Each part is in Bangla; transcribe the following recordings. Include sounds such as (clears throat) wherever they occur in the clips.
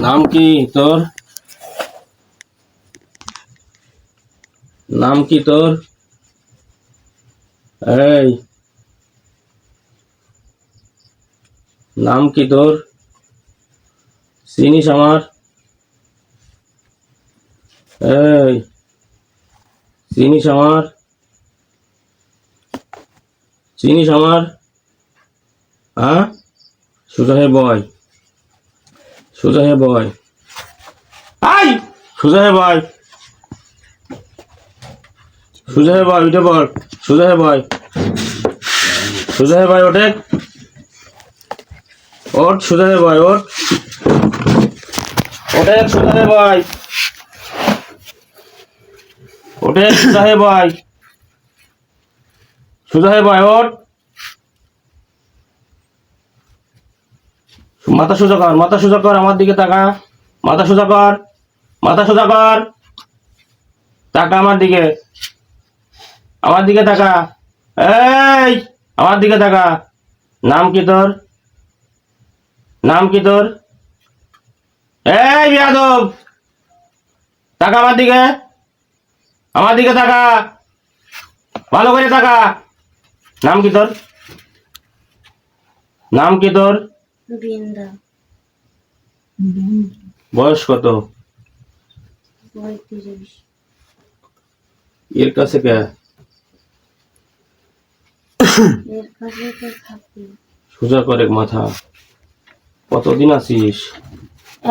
নাম কি তোর? নাম কি তোর? এই। নাম কি তোর? চিনিস আমার? এই। চিনিস আমার? চিনিস আমার? হ্যাঁ? সোজা হে বয়। সোজা হে বয়। আই! সোজা হে বয়। সোজা হে বয় উঠে পড়। সোজা হে বয় সোজা হে বয় ওঠে। ওঠ, সোজা হে বয় ওঠ। ওঠে, সোজা হে বয় ওঠে, সোজা হে বয় সোজা হে বয় ওঠ। মাথা সোজা কর, মাথা সোজা কর, আমার দিকে তাকা। মাথা সোজা কর, মাথা সোজা কর। তাকা আমার দিকে। আমার দিকে তাকা। এই আমার দিকে তাকা। নাম কি তোর? নাম কি তোর? এই বিয়াদব। তাকা আমার দিকে। আমার দিকে তাকা। ভালো করে তাকা। নাম কি তোর? নাম কি তোর? বয়স কত? এর কাছে কে? সোজা করে মাথা। কতদিন আছিস?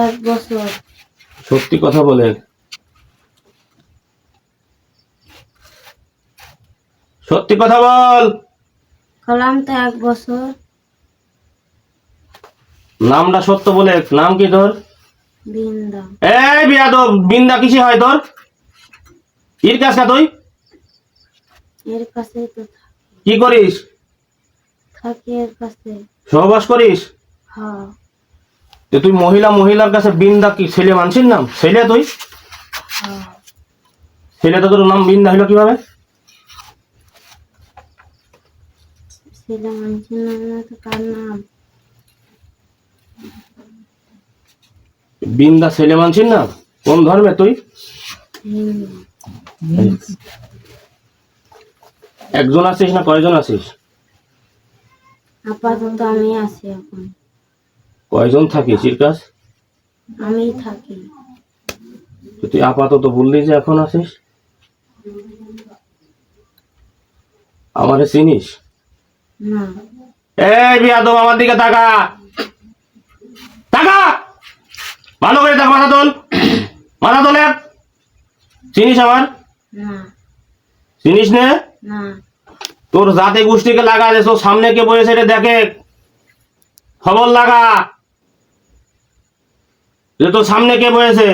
এক বছর। সত্যি কথা বলে। সত্যি কথা বল। কলাম তো এক বছর। নামটা সত্য বলে নাম কি তোর? বৃন্দা। এই বিয়াদব বিন্দা কিসে হয় তোর? এর কাছে তুই? এর কাছে তো কি করিস? থাকি এর কাছে। সহবাস করিস? হ্যাঁ। যে তুই মহিলা মহিলার কাছে বিন্দা কি ছেলে মানছিস নাম? ছেলে তুই? হ্যাঁ। ছেলে তো তোর নাম বিন্দা হইল কীভাবে? ছেলে মানুষের না তো কার নাম? বিন্দা ছেলে মানছিস না? কোন ধর্মে তুই? একজন আছিস না কয়জন আছিস? আপাতত আমি আছি এখন। কয়জন থাকিস এর কাছ আমি থাকি। তুই আপাতত বললি যে এখন আছিস? আমারে চিনিস? না। এই বিয়াদব আমার দিকে তাকা। তাকা! ভালো করে তাকা মাথা মাথা তোলে। চিনিস আমার? না। চিনিস না? তোর জাতি গোষ্ঠীকে লাগা যে তোর সামনে কে বসেছে এটা দেখে। খবর লাগা। যে তোর সামনে কে বসেছে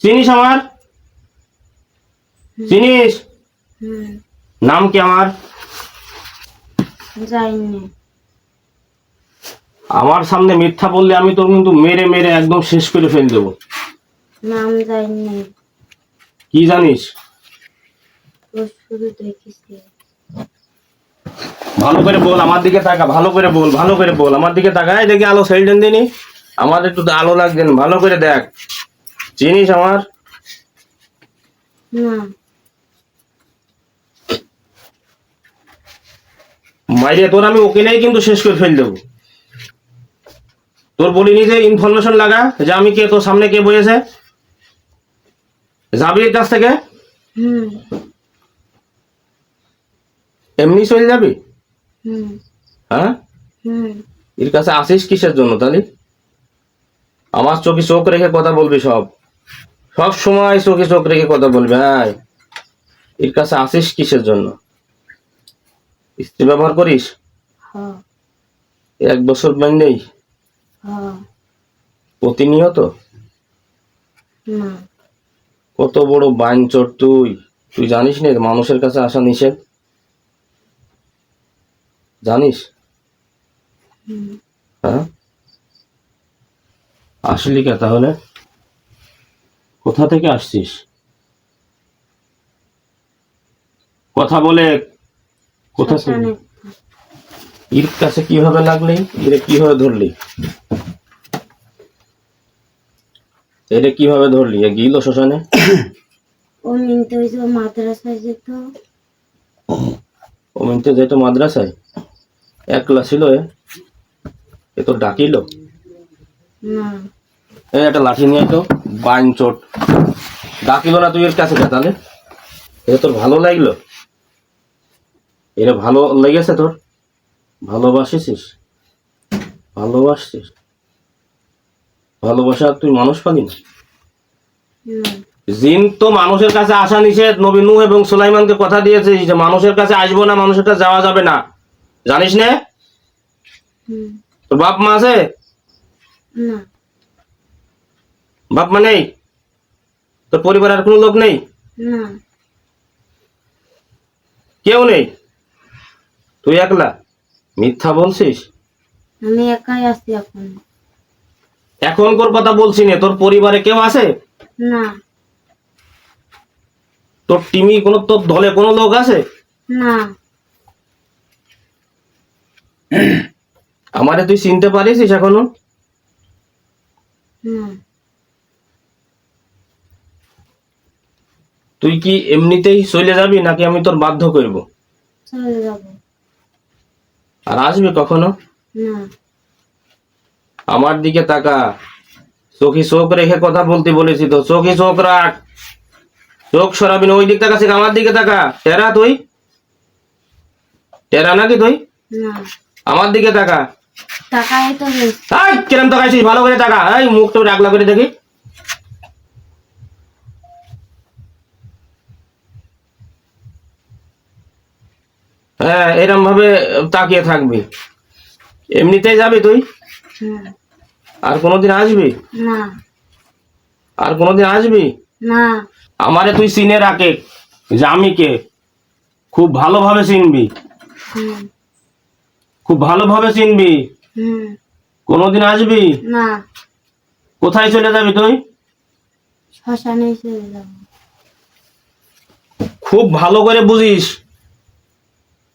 চিনিস আমার? চিনিস? নাম কি আমার? আমার সামনে মিথ্যা বললে আমি তোর কিন্তু মেরে মেরে একদম শেষ করে ফেল দেবো। নাম যাইনি কি জানিস? ভালো করে বল আমার দিকে তাকা ভালো করে বল ভালো করে বল আমার দিকে তাকায় দেখি আলো সেলটেন দিনি। আমার একটু আলো লাগছেন ভালো করে দেখ। চিনিস আমার? মাইরে তোর আমি ওকেলেই কিন্তু শেষ করে ফেল দেবো। তোর বলিনি যে ইনফরমেশন লাগা যে আমি কে তোর সামনে কে বসেছে? যাবি এর কাছ থেকে? হুম। এমনি চলে যাবি? হ্যাঁ? এর কাছে আসিস কিসের জন্য তাহলে? আমার চোখে চোখ রেখে কথা বলবি সব। সব সময় চোখে চোখ রেখে কথা বলবি হ্যাঁ? এর কাছে আসিস কিসের জন্য? স্ত্রী ব্যবহার করিস? হ্যাঁ। এক বছর নেই? হ্যাঁ। প্রতিনিয়ত? কত বড় বাইনচোর তুই। তুই জানিস না মানুষের কাছে আসা নিষেধ। জানিস? হ্যাঁ? আসলি কে তাহলে? কোথা থেকে আসছিস? কথা বলে কোথা থেকে? ইর কাছে কীভাবে লাগলি? এরে কীভাবে ধরলি? এরে কীভাবে ধরলি? এ গিল শ্মশানে? ও মিনতে মাদ্রাসায় যেত। ও মিনতে যেত মাদ্রাসায়? একলা ছিল এ? এ তো ডাকিল। এই একটা লাঠি নিয়ে তো বাইন চোট ডাকিল না তুই এর কাছে যা তাহলে। এটা তোর ভালো লাগল? এটা ভালো লেগেছে তোর? ভালোবাসিস? ভালোবাসছিস ভালোবাসা তুই মানুষ পাবি না। না। জিন তো মানুষের কাছে আসা নিষেধ। নবী নূহ এবং সুলাইমানকে কথা দিয়েছে যে মানুষের কাছে আসব না মানুষের কাছে যাওয়া যাবে না। জানিস না? তোর বাপ মা আছে? বাপ মা নেই? তোর পরিবার আর কোনো লোক নেই? কেউ নেই? তুই একলা? মিথ্যা বলছিস? আমি একাই আছি এখন। এখনকার কথা বলছি না। তোর পরিবারে কেউ আছে? না। তোর টিমি কোনো তোর দলে কোনো লোক আছে? না। (clears throat) আমারে তুই চিনতে পারিস এখনও? তুই কি এমনিতেই চলে যাবি নাকি আমি তোর বাধ্য করব? আর আসবি কখনো? আমার দিকে তাকা। চোখে চোখ রেখে কথা বলতে বলেছি তো চোখে চোখ রাখ। চোখ সরাবি না ওই দিক তাকাছিস আমার দিকে তাকা। টেরা তুই? টেরা নাকি তুই? না। আমার দিকে তাকা। টাকাই তো কিরম তাকাইছিস? ভালো করে তাকা। এই মুখটা রাগলা করে দেখি। হ্যাঁ এরম ভাবে তাকিয়ে থাকবি। এমনিতেই যাবি তুই? আর কোনোদিন আসবি? না। আর কোনোদিন আসবি? না। আমারে তুই চিনে রাখে আমি খুব ভালোভাবে চিনবি। হুম। খুব ভালোভাবে চিনবি। হুম। কোনোদিন আসবি? না। কোথায় চলে যাবি তুই? শ্মশানে চলে যাব। খুব ভালো করে বুঝিস।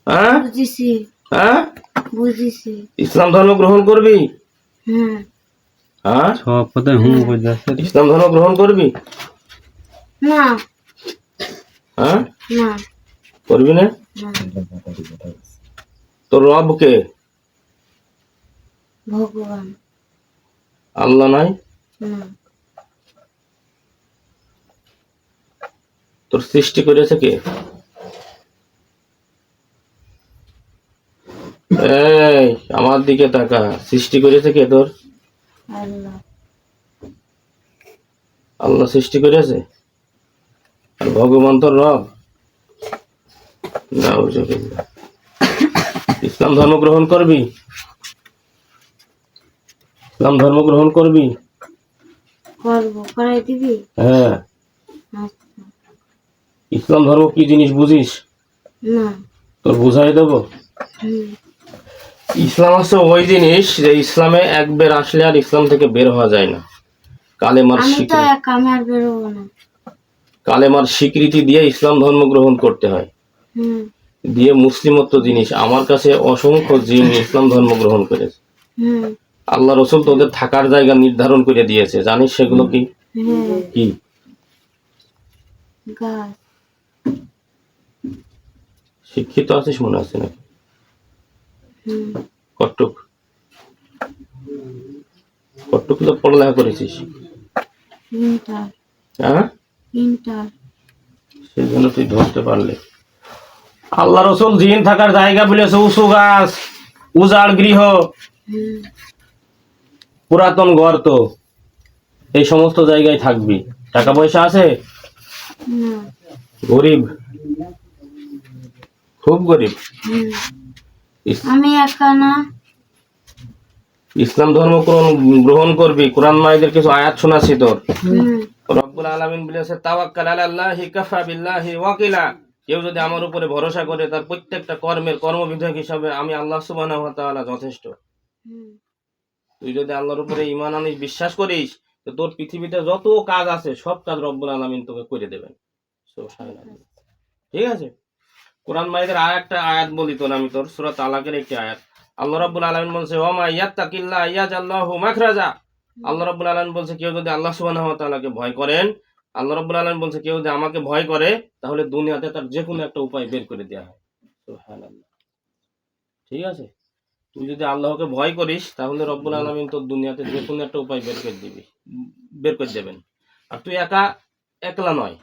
হ্যাঁ? বুঝেছি। হ্যাঁ? বুঝেছি। ইসলাম ধর্ম গ্রহণ করবি? হুম। হ্যাঁ? সব হুম ইসলাম ধর্ম গ্রহণ করবি? না। হ্যাঁ? না। করবি না। না তোর রবকে ভগবান। আল্লাহ নাই? তোর সৃষ্টি করেছে কে? এই আমার দিকে তাকা। সৃষ্টি করেছে কে তোর? আল্লাহ। সৃষ্টি করেছে? আর ভগবান তোর রব? নাউজুবিল্লাহ। ইসলাম ধর্ম গ্রহণ করবি? ইসলাম ধর্ম গ্রহণ করবি? হ্যাঁ। আচ্ছা। ইসলাম ধর্ম কি জিনিস বুঝিস? তোর বুঝাই দেবো? ইসলাম হচ্ছে ওই জিনিস যে ইসলামে একবার আসলে আর ইসলাম থেকে বের হওয়া যায় না। কালেমার কালেমার স্বীকৃতি দিয়ে ইসলাম ধর্ম গ্রহণ করতে হয়। দিয়ে মুসলিমত্ব জিনিস। আমার কাছে অসংখ্য জিন ইসলাম ধর্ম গ্রহণ করেছে। আল্লাহ রসুল তোদের থাকার জায়গা নির্ধারণ করে দিয়েছে। জানিস সেগুলো কি? কি? শিক্ষিত আছিস মনে আছে নাকি? কটুক কটুক তো পড়ালেখা করেছিস। হ্যাঁ? সেই জন্য তুই ধরতে পারলে। আল্লাহ রসুল জিন থাকার জায়গা বলেছে উঁচু গাছ উজাড় গৃহ। পুরাতন গর্ত এই সমস্ত জায়গায় থাকবি। টাকা পয়সা আছে? গরিব। খুব গরিব। আমি একা না ইসলাম ধর্ম গ্রহণ- করবি। কোরআন মাইদের কিছু আয়াত শোনাচ্ছি তোর। রব্বুল আলামিন বলেছে তাওয়াক্কাল আলাল্লাহি কাফা বিল্লাহি ওয়াকিলা। কেউ যদি আমার উপরে ভরসা করে তার প্রত্যেকটা কর্মের কর্মবিধায়ক হিসাবে আমি আল্লাহ তাআলা যথেষ্ট। তুই যদি আল্লাহর উপরে ঈমান আনিস বিশ্বাস করিস তো তোর পৃথিবীতে যত কাজ আছে সব কাজ রব্বুল আলামিন তোকে করে দেবেন। ঠিক আছে? কোরআন মাইদের আর একটা আয়াত বলি তোর আমি তোর সূরা তালাকের একটি আয়াত। আল্লাহ রাব্বুল আলামিন বলছে ওয়া মা ইয়াত্তাকিল্লাহ ইয়াজআল্লাহু মাখরাজা। আল্লাহ রাব্বুল আলামিন বলছে কেউ যদি আল্লাহ সুবহানাহু ওয়া তাআলাকে ভয় করেন আল্লাহ রাব্বুল আলামিন বলছে, কেউ যদি আমাকে ভয় করে, তাহলে দুনিয়াতে তার যে কোনো একটা উপায় বের করে দেওয়া হয়। ঠিক আছে? তুই যদি আল্লাহকে ভয় করিস, তাহলে রব্বুল আলামিন তোর দুনিয়াতে যে কোনো একটা উপায় বের করে দিবি, বের করে দেবেন। আর তুই একা, একলা নয়।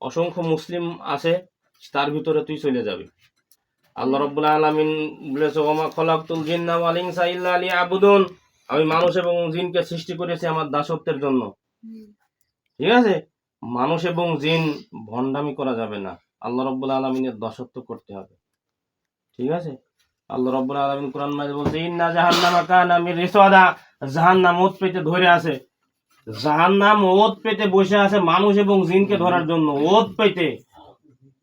অসংখ্য মুসলিম আছে, তার ভিতরে তুই চলে যাবি। আল্লাহ রব্বুল আলামিন বলেছে ওমা খলাকতুল জিন্না ইনসা ইল্লা লিয়াবুদুন। আমি মানুষ এবং জিনকে সৃষ্টি করেছি আমার দাসত্বের জন্য। ঠিক আছে? মানুষ এবং জিন ভণ্ডামি করা যাবে না। আল্লাহ রব্বুল আলমিনের দাসত্ব করতে হবে। ঠিক আছে? আল্লাহ রব্বুল আলমিন কোরআন মাঝে বলছে, ইন্না জাহান্নামা কানা মির রিসাদা। জাহান্নাম ওত পেতে ধরে আছে। জাহান্নাম ওত পেতে বসে আছে মানুষ এবং জিনকে ধরার জন্য। ওত পেতে।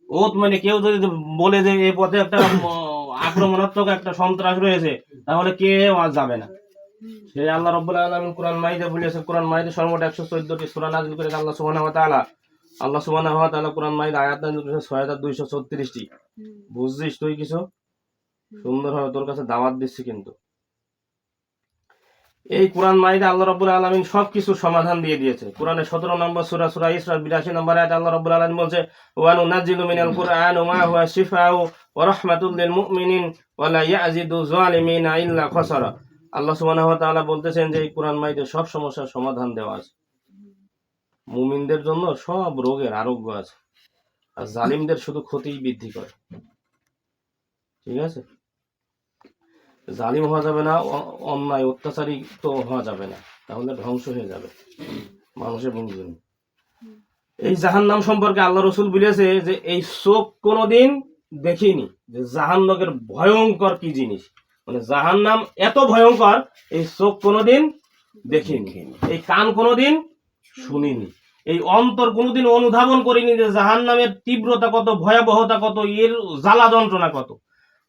ওত মানে কেউ যদি বলে যে এ পথে একটা আক্রমণাত্মক একটা সন্ত্রাস রয়েছে, তাহলে কেউ আর যাবে না। আল্লাহ রব্বুল আলামিন কোরআন মাইদে বলেছে কোরআন মাইদে সর্বমোট একশো চোদ্দটি সূরা করে আল্লাহ ওয়া তাআলা। আল্লাহ ওয়া কোরআন মাইদে আয়াত নাযিল করেছে ছয় হাজার দুইশো ছত্রিশটি বুঝছিস তুই কিছু? তোর কাছে দাওয়াত দিচ্ছি কিন্তু। এই কোরআন মাইদে আল্লাহ রব্বুল আলামিন সবকিছু সমাধান দিয়ে দিয়েছে। কোরআনের সতেরো নম্বর সূরা সূরা ইসরার বিরাশি নম্বর আয়াত আল্লাহ রব্বুল আলামিন বলছে ওয়া নুনাজ্জিলু মিনাল কুরআন মা হুয়া শিফাউ ওয়া রাহমাতুল লিল মুমিনিন ওয়া লা ইয়াজিদু যালিমিনা ইল্লা খাসারা। আল্লাহ সুবহানাহু ওয়া তাআলা বলতেছেন যে এই কোরআন মাইদে সব সমস্যার সমাধান দেওয়া আছে। মুমিনদের জন্য সব রোগের আরোগ্য আছে। আর জালিমদের শুধু ক্ষতিই বৃদ্ধি করে। ঠিক আছে? জালিম হওয়া যাবে না অন্যায়, অত্যাচারী তো হওয়া যাবে না। তাহলে ধ্বংস হয়ে যাবে মানুষের বন্ধুজন। এই জাহান্নাম সম্পর্কে আল্লাহ রসুল বলেছে যে এই চোখ কোনোদিন দেখিনি যে জাহান্নকের ভয়ঙ্কর কি জিনিস। মানে জাহান্নাম এত ভয়ঙ্কর এই চোখ কোনোদিন দেখিনি। এই কান কোনোদিন শুনিনি। এই অন্তর কোনোদিন অনুধাবন করিনি যে জাহান্নামের তীব্রতা কত ভয়াবহতা কত এর জ্বালা যন্ত্রণা কত।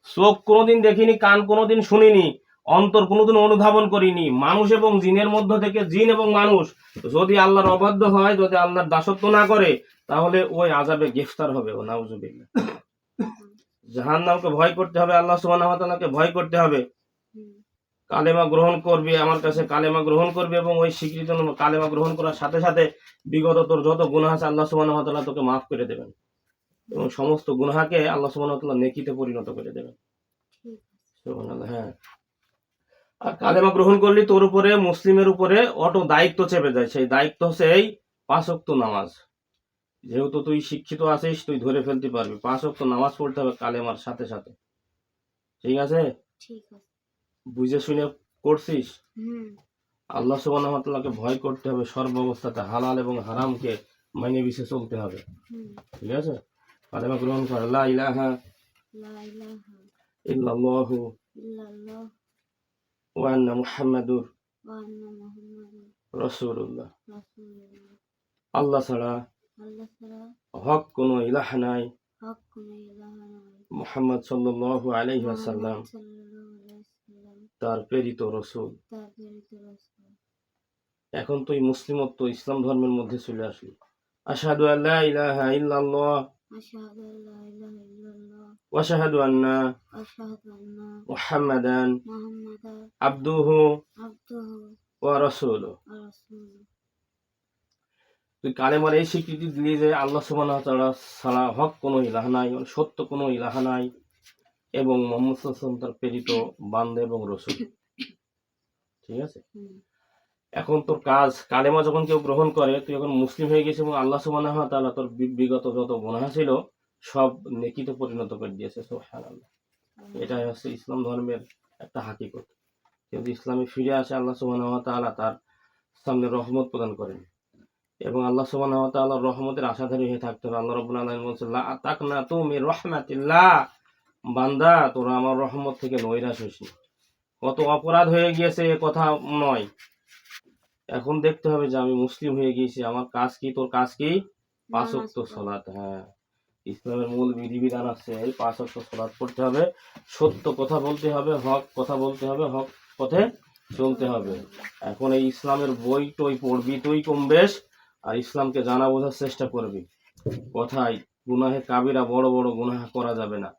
চোখ কোনোদিন দেখিনি কান কোনোদিন শুনিনি অন্তর কোনোদিন অনুধাবন করিনি। মানুষ এবং জিনের মধ্য থেকে জিন এবং মানুষ যদি আল্লাহর অবাধ্য হয় যদি আল্লাহর দাসত্ব না করে তাহলে ওই আজাবে গ্রেফতার হবে ও জাহান্নামকে ভয় করতে হবে আল্লাহ ওয়া ভয় করতে হবে। কালেমা গ্রহণ করবে আমার কাছে কালেমা গ্রহণ করবে এবং ওই স্বীকৃত কালেমা গ্রহণ করার সাথে সাথে বিগত তোর যত গুনাহ আছে আল্লাহ ওয়া তোকে মাফ করে দেবেন। এবং সমস্ত গুনাহকে আল্লাহ তাআলা নেকিতে পরিণত করে দেবেন। হ্যাঁ। আর কালেমা গ্রহণ করলে তোর উপরে মুসলিমের উপরে অটো দায়িত্ব চেপে যায়। সেই দায়িত্ব হচ্ছে এই পাঁচ ওয়াক্ত নামাজ। যেহেতু তুই শিক্ষিত আছিস তুই ধরে ফেলতে পারবি। পাঁচ ওয়াক্ত নামাজ পড়তে হবে কালেমার সাথে সাথে। ঠিক আছে? বুঝে শুনে করছিস? আল্লাহ ওয়া ভয় করতে হবে সর্ব অবস্থাতে হালাল এবং হারামকে মাইনে বিছে চলতে হবে। ঠিক আছে? কালেমা গ্রহণ কর। লা ইলাহা ইল্লাল্লাহু ওয়া আন্না মুহাম্মাদুর রাসূলুল্লাহ। আল্লাহ ছাড়া হক কোনো ইলাহ নাই। মুহাম্মদ ওয়াসাল্লাম তার প্রেরিত রসূল। এখন তুই মুসলিমত্ব ইসলাম ধর্মের মধ্যে চলে আসলি। আশহাদু আল্লা ইলাহা ইল্লাল্লাহ আশহাদু আল্লা ইলাহা ইল্লাল্লাহ। ওয়া আশহাদু আন্না আশহাদু আন্না মুহাম্মাদান মুহাম্মাদান আবদুহু আবদুহু ওয়া রাসূলুহু ওয়া তুই কালেমার এই স্বীকৃতি দিলি যে আল্লাহ ওয়া তাআলা ছাড়া হক কোনো ইলাহ নাই মানে সত্য কোনো ইলাহ নাই এবং মোহাম্মদ সাল্লাল্লাহু তার প্রেরিত বান্দা এবং রসূল। ঠিক আছে? এখন তোর কাজ কালেমা যখন কেউ গ্রহণ করে তুই এখন মুসলিম হয়ে গেছিস এবং আল্লাহ সুবহানাহু ওয়া তাআলা তোর বিগত যত গুনাহ ছিল সব নেকিতে পরিণত করে দিয়েছে সুবহানাল্লাহ। এটাই হচ্ছে ইসলাম ধর্মের একটা হাকিকত। যদি ইসলামে ফিরে আসে আল্লাহ সুবহানাহু ওয়া তাআলা তার সামনে রহমত প্রদান করেন। এবং আল্লাহ ওয়া তাআলার রহমতের আশাধারী হয়ে থাকতে হবে। আল্লাহ রাব্বুল আলামিন বলছেন লা তাকনাতু মির রাহমাতিল্লাহ। বান্দা তোরা আমার রহমত থেকে নৈরাশ হইস না। কত অপরাধ হয়ে গিয়েছে এ কথা নয়। এখন দেখতে হবে যে আমি মুসলিম হয়ে গিয়েছি আমার কাজ কি? তোর কাজ কি? পাঁচ নামাজ ওয়াক্ত পড়া। সলাৎ হ্যাঁ। ইসলামের মূল বিধিবিধান আছে এই পাঁচ ওয়াক্ত সলাৎ পড়তে হবে। সত্য কথা বলতে হবে হক কথা বলতে হবে হক পথে চলতে হবে। এখন এই ইসলামের বই টই পড়বি তুই কম বেশ আর ইসলামকে জানা বোঝার চেষ্টা করবি। কথায় গুনাহে কাবিরা বড় বড় গুনাহ করা যাবে না।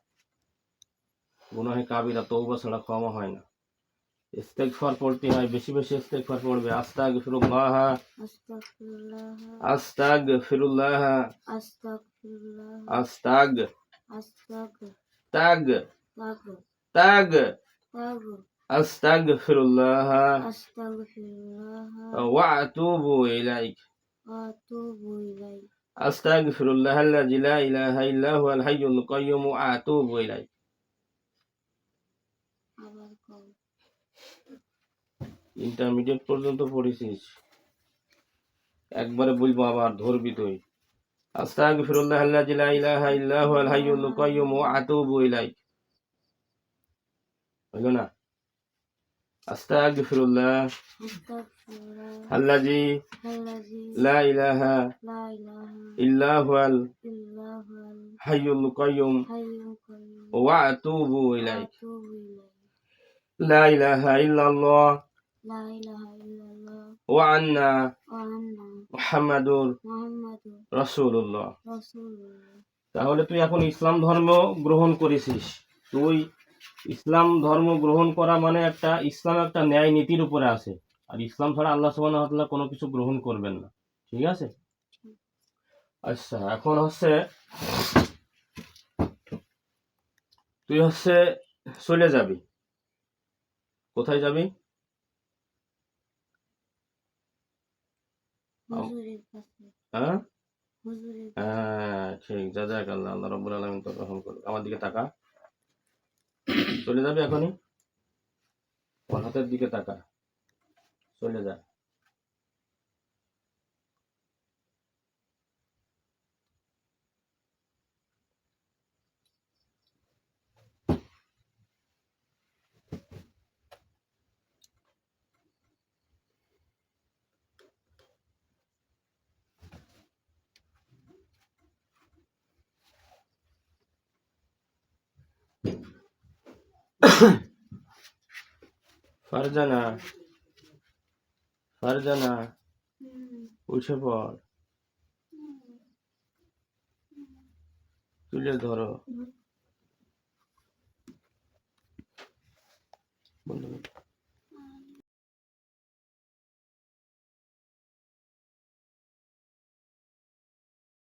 গুনাহে কাবিরা তৌবা ছাড়া ক্ষমা হয় না। ইস্তেগফার পড়তে হয় বেশি বেশি ইস্তেগফার পড়বে। আস্তাগফিরুল্লাহ। আস্তাগফিরুল্লাহ। আস্তাগফিরুল্লাহ। আস্তাগফিরুল্লাহ। আস্তাগ। আস্তাগ। তাগ তাগ। তাগ। তাগ। আস্তাগফিরুল্লাহ। আস্তাগফিরুল্লাহ। ওয়া আতুবু ইলাইক। ইলাইহি। কও। ইন্টারমিডিয়েট পর্যন্ত পড়েছিস। একবারে বলব আবার ধরবি তুই। আস্তাগফিরুল্লাহ আল্লাযী লা ইলাহা ইল্লা হুয়াল হাইয়ুল কাইয়্যুম ওয়া আতুবু ইলাইক হলো না? আস্তাগফিরুল্লাহ। ওয়া আতুবু ইলাইক। লা ইলাহা ইল্লাল্লাহ। লা ইলাহা ইল্লাল্লাহ। ওয়া আন্না ওয়া আন্না মুহাম্মাদুর মুহাম্মাদুর রাসূলুল্লাহ। রাসূলুল্লাহ। তাহলে তুই এখন ইসলাম ধর্ম গ্রহণ করেছিস। তুই ইসলাম ধর্ম গ্রহণ করা মানে একটা ইসলাম একটা ন্যায় নীতির উপরে আছে। আর ইসলাম ছাড়া আল্লাহ সুবহানাহু ওয়া কোনো কিছু গ্রহণ করবেন না। ঠিক আছে? আচ্ছা এখন হচ্ছে তুই হচ্ছে চলে যাবি। কোথায় যাবি? হ্যাঁ? হ্যাঁ ঠিক। যা যাক আল্লাহ আল্লাহ রব্বুল আলামিন তোর রহম করুক। আমার দিকে তাকা। চলে যাবি এখনই? ওর হাতের দিকে তাকা। চলে যা ফারজানা উঠে পড়। তুলে ধরো। বন্ধ।